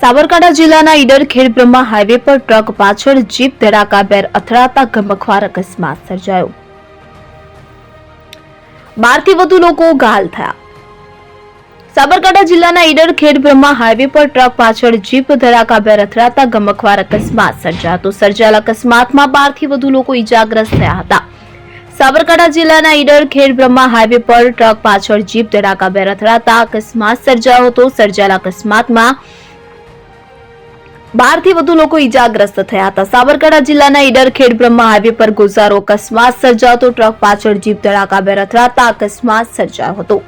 સાબરકાંઠા જિલ્લાના ઈડર ખેડબ્રહ્મા હાઈવે પર ટ્રક પાછળ જીપ ધડાકા બેર અથડાતા ગમખવાર અકસ્માત સર્જાયો. બારથી વધુ લોકો ઘાયલ થયા. સાબરકાંઠા જિલ્લાના ઈડર ખેડબ્રહ્મા હાઈવે પર ટ્રક પાછળ જીપ ધડાકાભેર રથડાતા ગમખવાર અકસ્માત સર્જાતો સર્જાયેલા અકસ્માતમાં બારથી વધુ લોકો ઈજાગ્રસ્ત થયા હતા. સાબરકાંઠા જિલ્લાના ઈડર ખેડબ્રહ્મા હાઈવે પર ટ્રક પાછળ જીપ ધડાકાભેર રથડાતા અકસ્માત સર્જાયો હતો. સર્જાયેલા અકસ્માતમાં બારથી વધુ લોકો ઈજાગ્રસ્ત થયા હતા. સાબરકાંઠા જિલ્લાના ઈડર ખેડબ્રહ્મા હાઈવે પર ગુજારો અકસ્માત સર્જાતો ટ્રક પાછળ જીપ ધડાકાભેર રથડાતા અકસ્માત સર્જાયો હતો.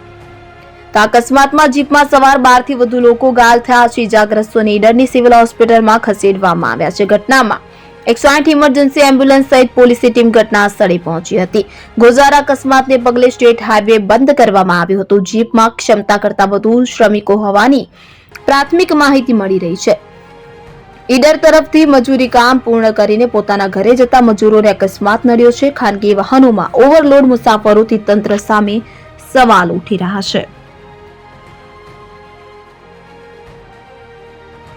તો અકસ્માતમાં જીપમાં સવાર બારથી વધુ લોકો ઘાયલ થયા છે. ઇજાગ્રસ્તોને ઈડરની સિવિલ હોસ્પિટલમાં ખસેડવામાં આવ્યા છે. ઘટનામાં એકસો આઠ ઇમરજન્સી એમ્બ્યુલન્સ સહિત પોલીસની ટીમ ઘટના સ્થળે પહોંચી હતી. ગોઝારા અકસ્માતને પગલે સ્ટેટ હાઈવે બંધ કરવામાં આવ્યો હતો. જીપમાં ક્ષમતા કરતાં વધુ શ્રમિકો હોવાની પ્રાથમિક માહિતી મળી રહી છે. ઈડર તરફથી મજૂરી કામ પૂર્ણ કરીને પોતાના ઘરે જતા મજૂરોને અકસ્માત નડ્યો છે. ખાનગી વાહનોમાં ઓવરલોડ મુસાફરોથી તંત્ર સામે સવાલ ઉઠી રહ્યા છે.